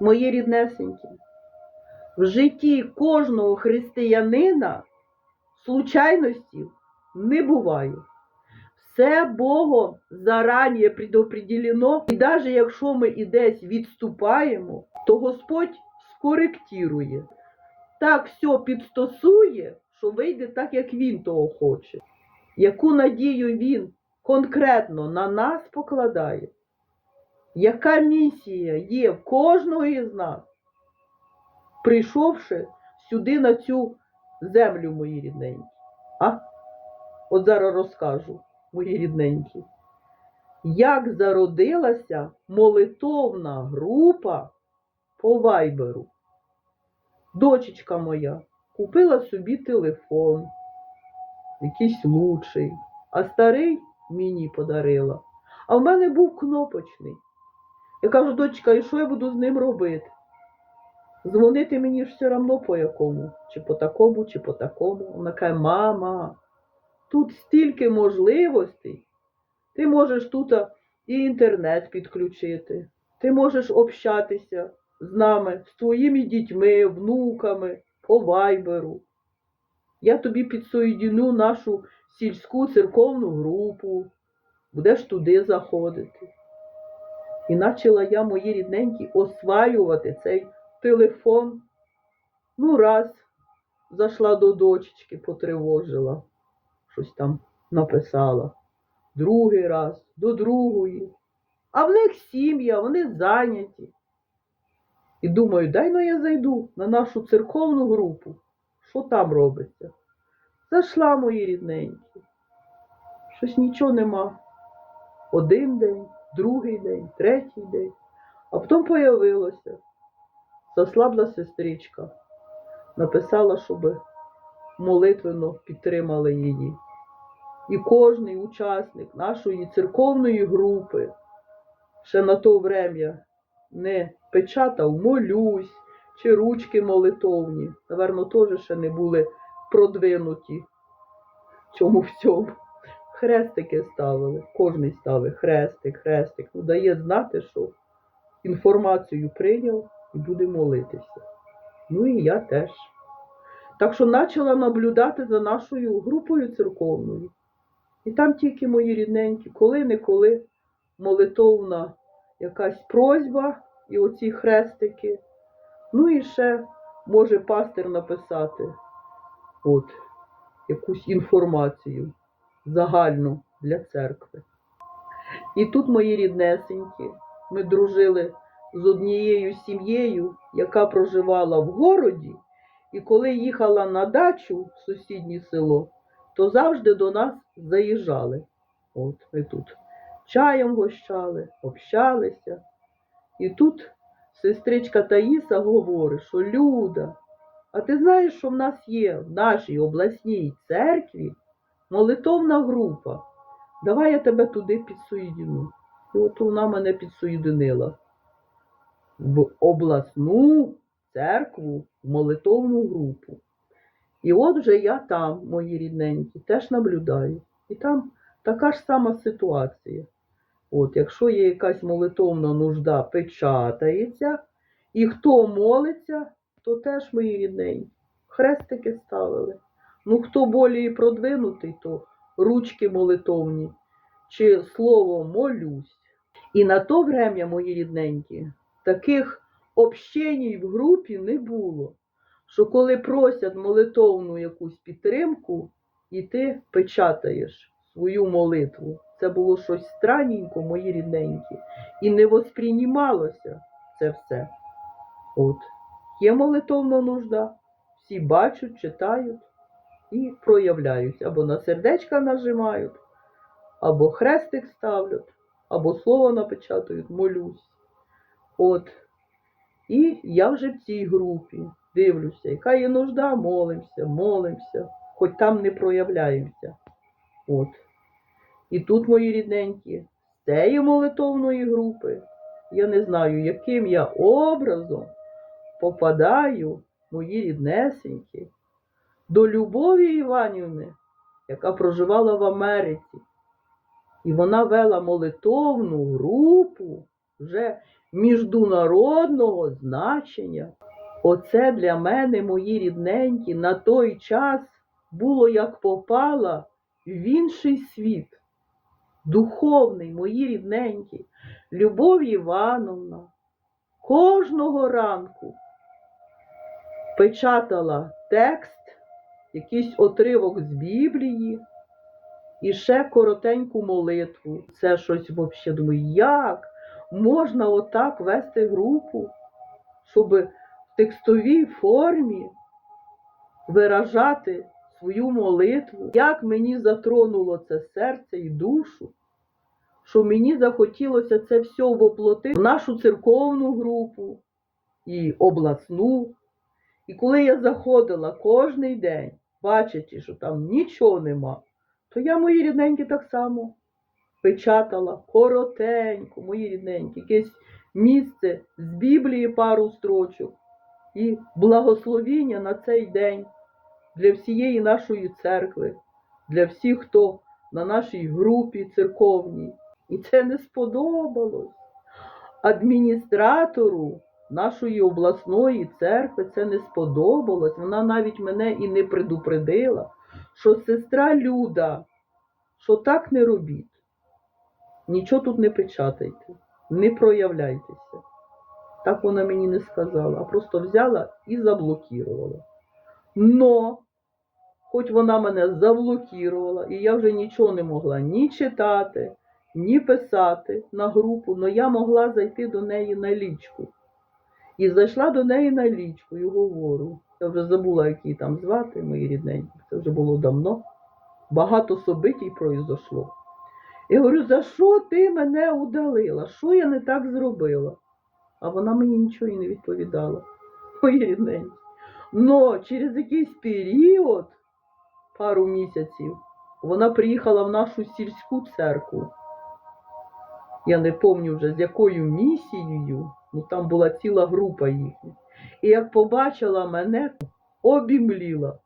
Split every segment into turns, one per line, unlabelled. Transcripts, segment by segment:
Мої ріднесенькі, в житті кожного християнина случайностей не буває. Все Богом зарані предопределено, і навіть якщо ми і десь відступаємо, то Господь скоректирує. Так все підстосує, що вийде так, як Він того хоче. Яку надію Він конкретно на нас покладає, яка місія є в кожного із нас, прийшовши сюди на цю землю, мої рідненькі. А? От зараз розкажу, мої рідненькі, як зародилася молитовна група по вайберу. Дочечка моя купила собі телефон, якийсь лучший, а старий мені подарила. А в мене був кнопочний. Я кажу, дочка, і що я буду з ним робити? Дзвонити мені ж все одно по якому, чи по такому, чи по такому. Вона каже, мама, тут стільки можливостей. Ти можеш тут і інтернет підключити, ти можеш общатися з нами, з твоїми дітьми, внуками, по вайберу. Я тобі підсоєдину нашу сільську церковну групу, будеш туди заходити. І почала я, мої рідненькі, осваювати цей телефон. Ну, раз зайшла до дочечки, потривожила, щось там написала. Другий раз, до другої. А в них сім'я, вони зайняті. І думаю, дай ну я зайду на нашу церковну групу. Що там робиться? Зайшла мої рідненькі. Щось нічого нема. Один день, другий день, третій день. А потім появилося. Заслабла сестричка. Написала, щоб молитвенно підтримали її. І кожний учасник нашої церковної групи ще на то врем'я не печатав молюсь чи ручки молитовні. Наверно, теж ще не були продвинуті в цьому всьому. Хрестики ставили, кожний ставив хрестик, хрестик. Ну, дає знати, що інформацію прийняв і буде молитися. Ну і я теж. Так що почала наблюдати за нашою групою церковною. І там тільки мої рідненькі, коли-неколи молитовна якась просьба і оці хрестики. Ну і ще може пастир написати от, якусь інформацію загальну для церкви. І тут мої ріднесенькі, ми дружили з однією сім'єю, яка проживала в городі, і коли їхала на дачу в сусіднє село, то завжди до нас заїжджали. От ми тут чаєм гощали, общалися. І тут сестричка Таїса говорить, що Люда, а ти знаєш, що в нас є в нашій обласній церкві молитовна група. Давай я тебе туди підсоєдину. І от вона мене підсоєдинила в обласну церкву, в молитовну групу. І от вже я там, мої рідненькі, теж наблюдаю. І там така ж сама ситуація. От, якщо є якась молитовна нужда, печатається, і хто молиться, то теж мої рідненькі. Хрестики ставили. Ну, хто болі продвинутий, то ручки молитовні, чи слово молюсь. І на то врем'я, мої рідненькі, таких общеній в групі не було. Що коли просять молитовну якусь підтримку, і ти печатаєш свою молитву. Це було щось странненько, мої рідненькі, і не восприймалося це все. От. Є молитовна нужда, всі бачать, читають і проявляють. Або на сердечка нажимають, або хрестик ставлять, або слово напечатають, молюсь. От. І я вже в цій групі дивлюся, яка є нужда, молимося, молимося, хоч там не проявляємося. От. І тут, мої рідненькі, з цієї молитовної групи, я не знаю, яким я образом попадаю, мої ріднесенькі, до Любові Іванівни, яка проживала в Америці. І вона вела молитовну групу вже міжнародного значення. Оце для мене, мої рідненькі, на той час було як попала в інший світ. Духовний, мої рідненькі, Любов Івановна кожного ранку печатала текст, якийсь отривок з Біблії і ще коротеньку молитву. Це щось взагалі думаю, як можна отак вести групу, щоб в текстовій формі виражати свою молитву. Як мені затронуло це серце і душу, що мені захотілося це все воплотити в нашу церковну групу і обласну. І коли я заходила кожний день, бачачи, що там нічого нема, то я мої рідненькі так само печатала коротенько, мої рідненькі, якесь місце з Біблії пару строчок і благословіння на цей день для всієї нашої церкви, для всіх, хто на нашій групі церковній. І це не сподобалось. Адміністратору нашої обласної церкви це не сподобалось. Вона навіть мене і не предупредила, що сестра Люда, що так не робіть. Нічого тут не печатайте, не проявляйтеся. Так вона мені не сказала, а просто взяла і заблокувала. Но, хоч вона мене заблокувала, і я вже нічого не могла ні читати, ні писати на групу, але я могла зайти до неї на лічку. І зайшла до неї на лічку і говорю. Я вже забула, як її там звати, мої рідненькі. Це вже було давно. Багато собитій произошло. Я говорю, за що ти мене удалила? Що я не так зробила? А вона мені нічого і не відповідала. Мої рідненькі. Но через якийсь період, пару місяців, вона приїхала в нашу сільську церкву. Я не пам'ятаю вже з якою місією, там була ціла група їхня. І як побачила мене, обімліла.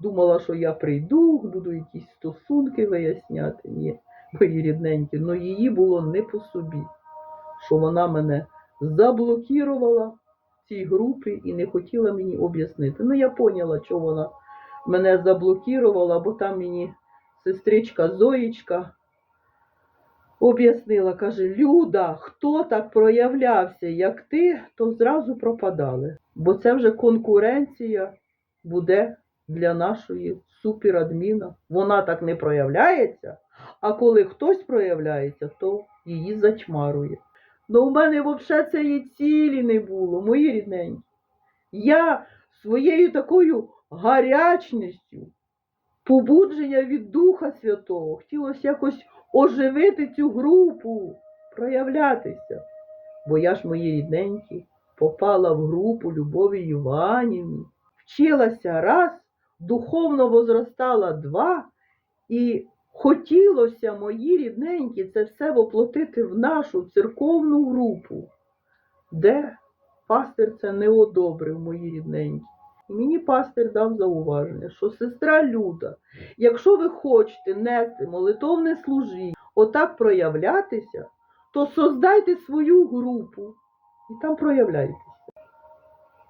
Думала, що я прийду, буду якісь стосунки виясняти. Ні, мої рідненькі, але її було не по собі, що вона мене заблокувала в цій групі і не хотіла мені об'яснити. Ну, я поняла, що вона мене заблокувала, бо там мені сестричка Зоїчка об'яснила, каже, Люда, хто так проявлявся, як ти, то зразу пропадали. Бо це вже конкуренція буде для нашої суперадміна. Вона так не проявляється, а коли хтось проявляється, то її затьмарує. Ну, у мене взагалі цієї цілі не було, мої рідненькі. Я своєю такою гарячністю, побудження від Духа Святого, хотілося якось оживити цю групу, проявлятися. Бо я ж, мої рідненькі, попала в групу Любові Іванівні, вчилася раз, духовно возростала два, і хотілося, мої рідненькі, це все воплотити в нашу церковну групу, де пастир це не одобрив, мої рідненькі. І мені пастир дав зауваження, що сестра Люда, якщо ви хочете нести молитовне служіння, отак проявлятися, то создайте свою групу і там проявляйтеся.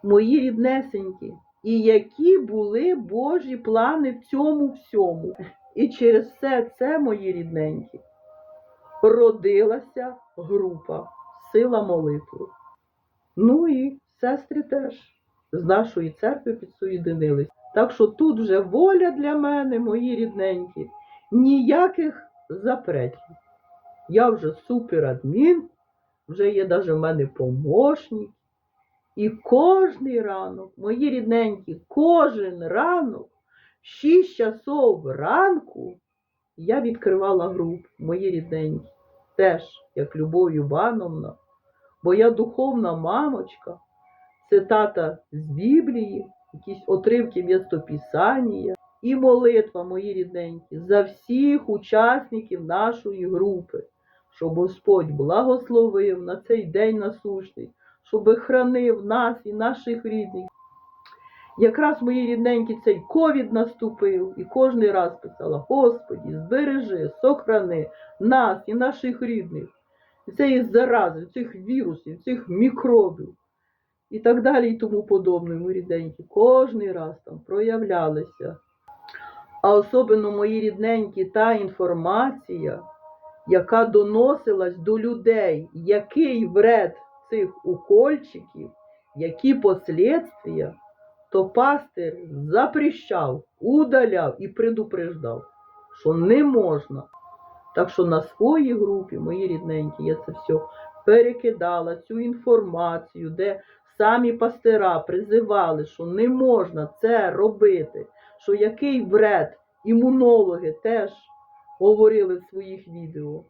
Мої ріднесенькі, і які були Божі плани в цьому всьому. І через все це, мої рідненькі, родилася група Сила молитви. Ну і сестри теж з нашої церкви підсоєдинились. Так що тут вже воля для мене, мої рідненькі, ніяких запретів. Я вже суперадмін, вже є навіть в мене помощник. І кожний ранок, мої рідненькі, кожен ранок, 6 часов ранку я відкривала групу, мої рідненькі, теж як Любов Івановна, бо я духовна мамочка, цитата з Біблії, якісь отривки містописання і молитва, мої рідненькі, за всіх учасників нашої групи, щоб Господь благословив на цей день насущний, щоб хранив нас і наших рідних. Якраз мої рідненькі цей ковід наступив, і кожен раз писала: Господі, збережи, сохрани нас і наших рідних цієї зарази, цих вірусів, цих мікробів і так далі, і тому подобне, мої рідненькі, кожний раз там проявлялися. А особливо мої рідненькі, та інформація, яка доносилась до людей, який вред цих укольчиків, які послідствия, то пастир запрещав, удаляв і предупреждав, що не можна. Так що на своїй групі, мої рідненькі, я це все перекидала, цю інформацію, де самі пастира призивали, що не можна це робити, що який вред, імунологи теж говорили в своїх відео,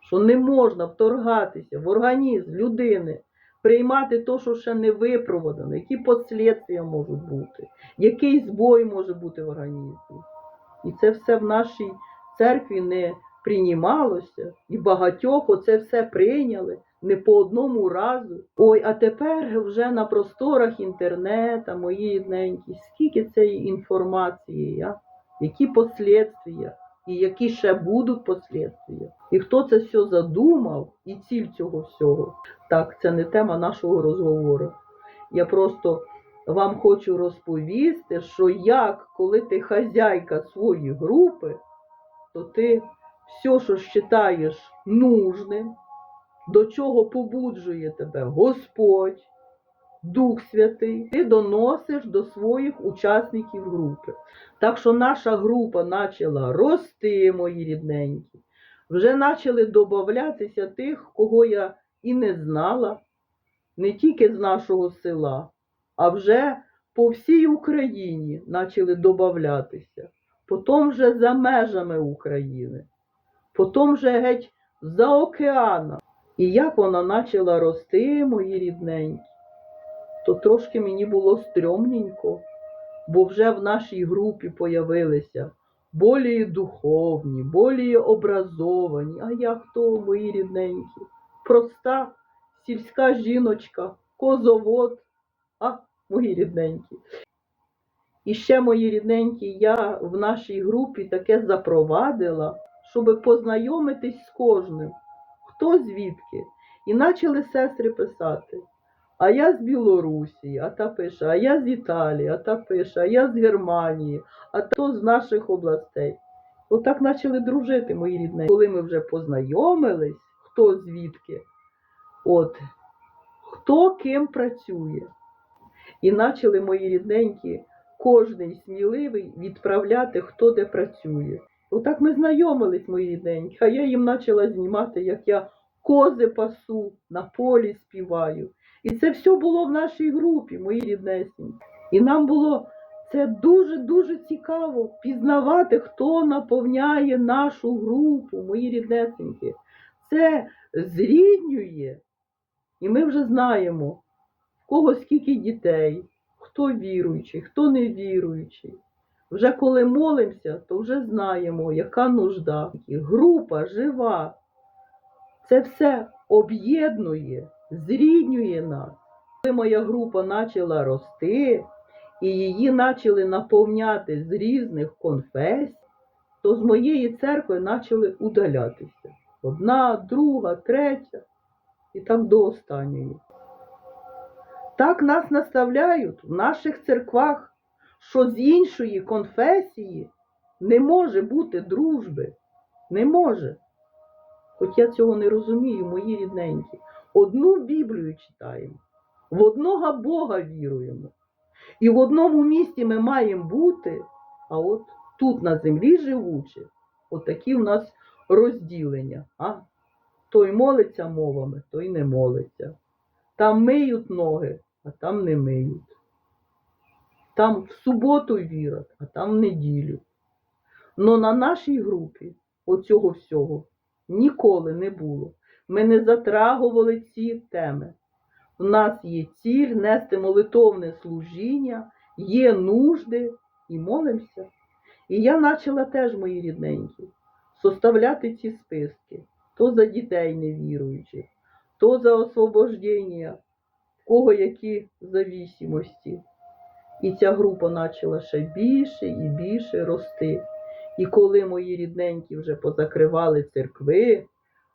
що не можна вторгатися в організм людини, приймати те, що ще не випробувано, які послідствия можуть бути, який збой може бути в організмі. І це все в нашій церкві не приймалося, і багатьох оце все прийняли не по одному разу. Ой, а тепер вже на просторах інтернету, мої рідненькі, скільки цієї інформації, а? які послідствия, і які ще будуть послідствия. І хто це все задумав, і ціль цього всього. Так, це не тема нашого розговору. Я просто вам хочу розповісти, що як, коли ти хазяйка своєї групи, то ти все, що вважаєш нужним, до чого побуджує тебе Господь, Дух Святий, ти доносиш до своїх учасників групи. Так що наша група почала рости, мої рідненькі. Вже почали додатися тих, кого я і не знала, не тільки з нашого села, а вже по всій Україні почали додатися. Потім вже за межами України, потім вже геть за океаном. І як вона почала рости, мої рідненькі, то трошки мені було стрьомненько, бо вже в нашій групі появилися болі духовні, болі образовані. А я хто, мої рідненькі? Проста сільська жіночка, козовод, а мої рідненькі. І ще, мої рідненькі, я в нашій групі таке запровадила, щоб познайомитись з кожним хто звідки. І почали сестри писати. А я з Білорусі, а та пише, а я з Італії, а та пише, а я з Германії, а то з наших областей. Отак почали дружити, мої рідненькі. Коли ми вже познайомились, хто звідки, от, хто ким працює. І почали мої рідненькі, кожний сміливий відправляти, хто де працює. Отак ми знайомились, мої рідненькі, а я їм почала знімати, як я кози пасу, на полі співаю. І це все було в нашій групі, мої ріднесенькі. І нам було це дуже-дуже цікаво пізнавати, хто наповняє нашу групу, мої ріднесенькі. Це зріднює. І ми вже знаємо, в кого скільки дітей, хто віруючий, хто не віруючий. Вже коли молимося, то вже знаємо, яка нужда. Група жива. Це все об'єднує, зріднює нас. Коли моя група почала рости, і її почали наповняти з різних конфесій, то з моєї церкви почали удалятися. Одна, друга, третя, і так до останньої. Так нас наставляють в наших церквах що з іншої конфесії не може бути дружби. Не може. Хоч я цього не розумію, мої рідненькі. Одну Біблію читаємо, в одного Бога віруємо. І в одному місті ми маємо бути, а от тут на землі живучи, отакі в нас розділення. А? Той молиться мовами, той не молиться. Там миють ноги, а там не миють. Там в суботу вірять, а там в неділю. Но на нашій групі оцього всього ніколи не було. Ми не затрагували ці теми. У нас є ціль нести молитовне служіння, є нужди і молимося. І я почала теж, мої рідненькі, составляти ці списки. То за дітей невіруючих, то за освобождення, в кого які завісимості. І ця група почала ще більше і більше рости. І коли мої рідненькі вже позакривали церкви,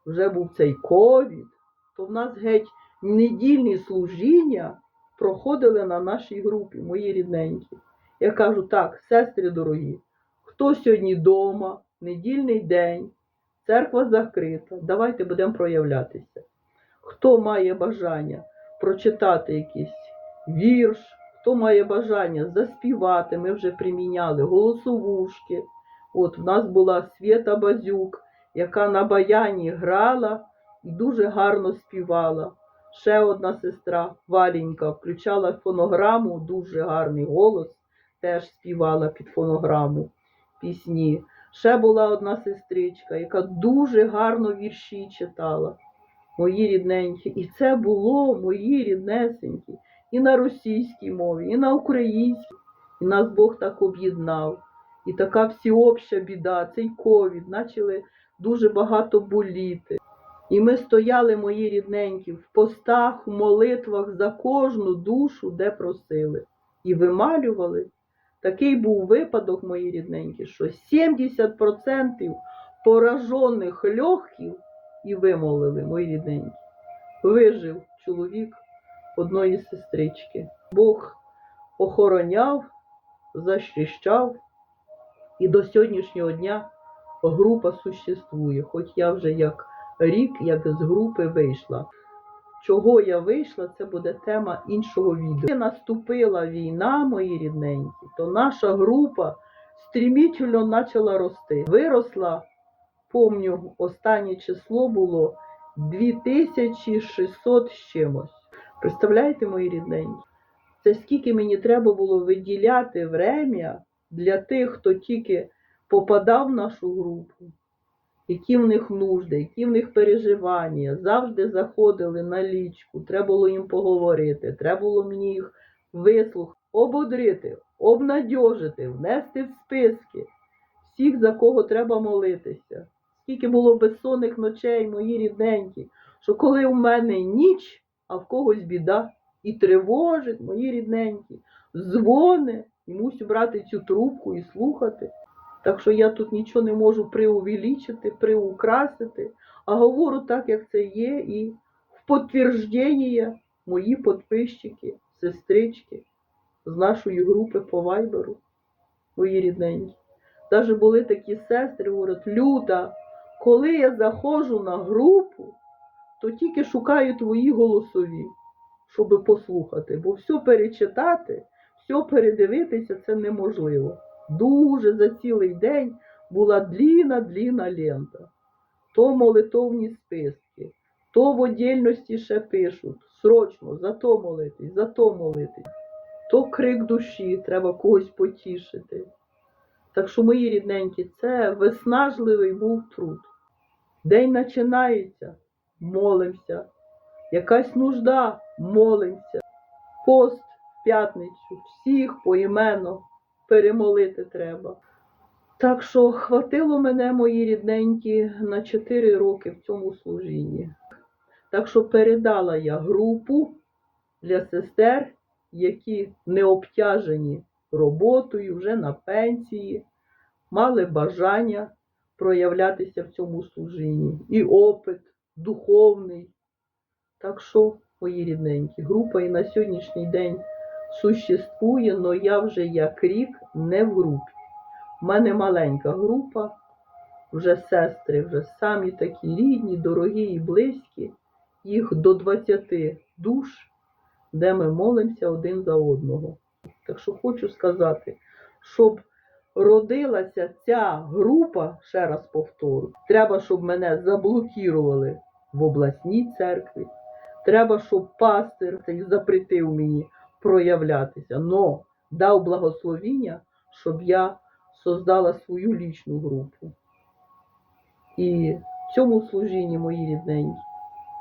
вже був цей ковід, то в нас геть недільні служіння проходили на нашій групі, мої рідненькі. Я кажу, так, сестри дорогі, хто сьогодні вдома, недільний день, церква закрита, давайте будемо проявлятися. Хто має бажання прочитати якийсь вірш, хто має бажання заспівати, ми вже приміняли голосовушки. От в нас була Свєта Базюк, яка на баяні грала і дуже гарно співала. Ще одна сестра Валенька включала фонограму, дуже гарний голос, теж співала під фонограму пісні. Ще була одна сестричка, яка дуже гарно вірші читала. Мої рідненькі. І це було мої ріднесенькі. І на російській мові, і на українській. І нас Бог так об'єднав. І така всеобща біда, цей ковід, почали дуже багато боліти. І ми стояли, мої рідненькі, в постах, в молитвах за кожну душу, де просили. І вималювали. Такий був випадок, мої рідненькі, що 70% поражених легків і вимолили, мої рідненькі. Вижив чоловік одної сестрички. Бог охороняв, захищав, і до сьогоднішнього дня група существує, хоч я вже як рік, як з групи вийшла. Чого я вийшла, це буде тема іншого відео. Коли наступила війна, мої рідненькі, то наша група стрімітельно почала рости. Виросла, помню, останнє число було 2600 з чимось. Представляєте, мої рідненькі? Це скільки мені треба було виділяти врем'я для тих, хто тільки попадав в нашу групу, які в них нужди, які в них переживання, завжди заходили на лічку, треба було їм поговорити, треба було мені їх вислухати, ободрити, обнадьожити, внести в списки всіх, за кого треба молитися. Скільки було безсонних ночей, мої рідненькі, що коли у мене ніч, а в когось біда, і тривожить, мої рідненькі, дзвони, і мусю брати цю трубку і слухати. Так що я тут нічого не можу приувеличити, приукрасити, а говорю так, як це є, і в підтвердження мої підписчики, сестрички з нашої групи по вайберу, мої рідненькі. Навіть були такі сестри, говорять, Люда, коли я заходжу на групу, то тільки шукаю твої голосові, щоб послухати, бо все перечитати, все передивитися це неможливо. Дуже за цілий день була длінна-длінна лента. То молитовні списки, то в отдільності ще пишуть, срочно, за то молитись, за то молитись, то крик душі, треба когось потішити. Так що, мої рідненькі, це виснажливий був труд. День починається, молимося. Якась нужда, молимося. Пост в п'ятницю, всіх поіменно перемолити треба. Так що хватило мене, мої рідненькі, на 4 роки в цьому служінні. Так що передала я групу для сестер, які не обтяжені роботою, вже на пенсії, мали бажання проявлятися в цьому служінні. І опит духовний. Так що, мої рідненькі, група і на сьогоднішній день существує, але я вже як рік не в групі. У мене маленька група, вже сестри, вже самі такі рідні, дорогі і близькі, їх до 20 душ, де ми молимося один за одного. Так що хочу сказати, щоб родилася ця група, ще раз повторю, треба, щоб мене заблокували в обласній церкві. Треба, щоб пастир цей запретив мені проявлятися, но дав благословіння, щоб я создала свою лічну групу. І в цьому служінні, мої рідненькі,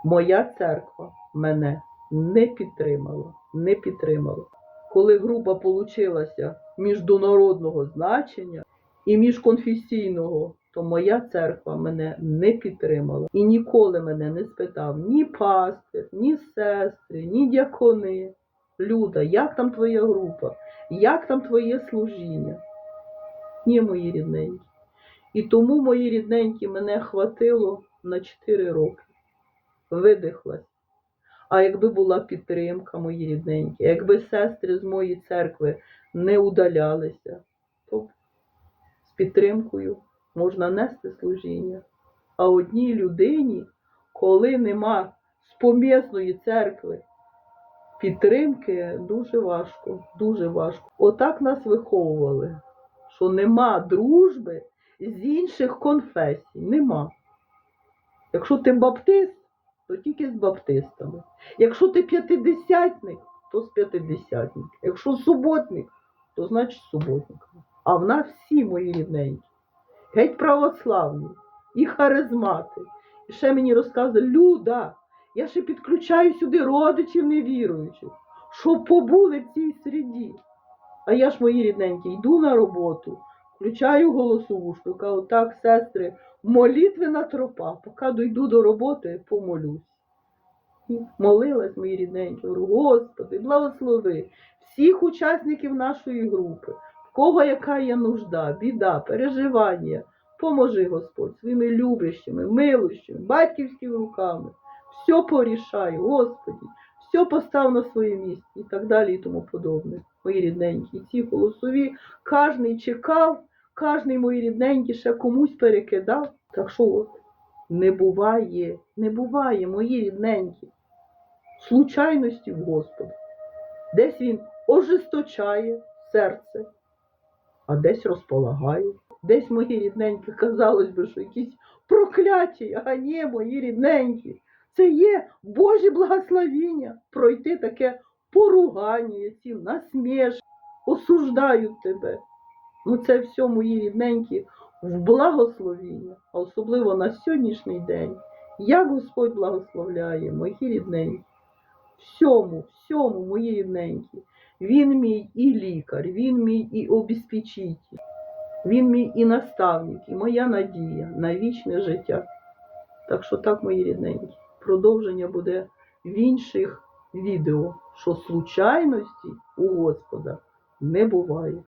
моя церква мене не підтримала, не підтримала. Коли група получилася міжнародного значення і міжконфесійного, то моя церква мене не підтримала. І ніколи мене не спитав ні пастир, ні сестри, ні дякони. Люда, як там твоя група? Як там твоє служіння? Ні, мої рідненькі. І тому, мої рідненькі, мене хватило на 4 роки. Видихлась. А якби була підтримка, мої рідненькі, якби сестри з моєї церкви не удалялися, то з підтримкою можна нести служіння. А одній людині, коли нема з помісної церкви підтримки, дуже важко, дуже важко. Отак нас виховували, що нема дружби з інших конфесій. Нема. Якщо ти баптист, то тільки з баптистами. Якщо ти п'ятидесятник, то з п'ятидесятник. Якщо суботник, то значить з суботниками. А в нас всі мої рідненькі, геть православні, і харизмати. І ще мені розказує, Люда, я ще підключаю сюди родичів невіруючих, щоб побули в цій середі. А я ж мої рідненькі, йду на роботу, включаю голосовушку, кажу, так, сестри, молитвена тропа, поки дойду до роботи, помолюсь. Молилась мої рідненькі, Господи, благослови всіх учасників нашої групи, кого яка є нужда, біда, переживання. Поможи, Господь, своїми любящими, милощами, батьківськими руками. Все порішай, Господі, все постав на своє місце і так далі і тому подобне. Мої рідненькі, ці голосові, кожний чекав, кожний мої рідненькі ще комусь перекидав. Так що от, не буває, не буває, мої рідненькі, случайності в Господа. Десь він ожесточає серце, а десь розполагає. Десь мої рідненькі, казалось би, що якісь прокляті, а ні, мої рідненькі. Це є Божі благословіння пройти таке поругання, ці насмішки, осуждають тебе. Ну це все, мої рідненькі, в благословіння, а особливо на сьогоднішній день. Як Господь благословляє, мої рідненькі. Всьому, всьому, мої рідненькі. Він мій і лікар, він мій і обезпечитель, він мій і наставник, і моя надія на вічне життя. Так що так, мої рідненькі, продовження буде в інших відео, що случайності у Господа не буває.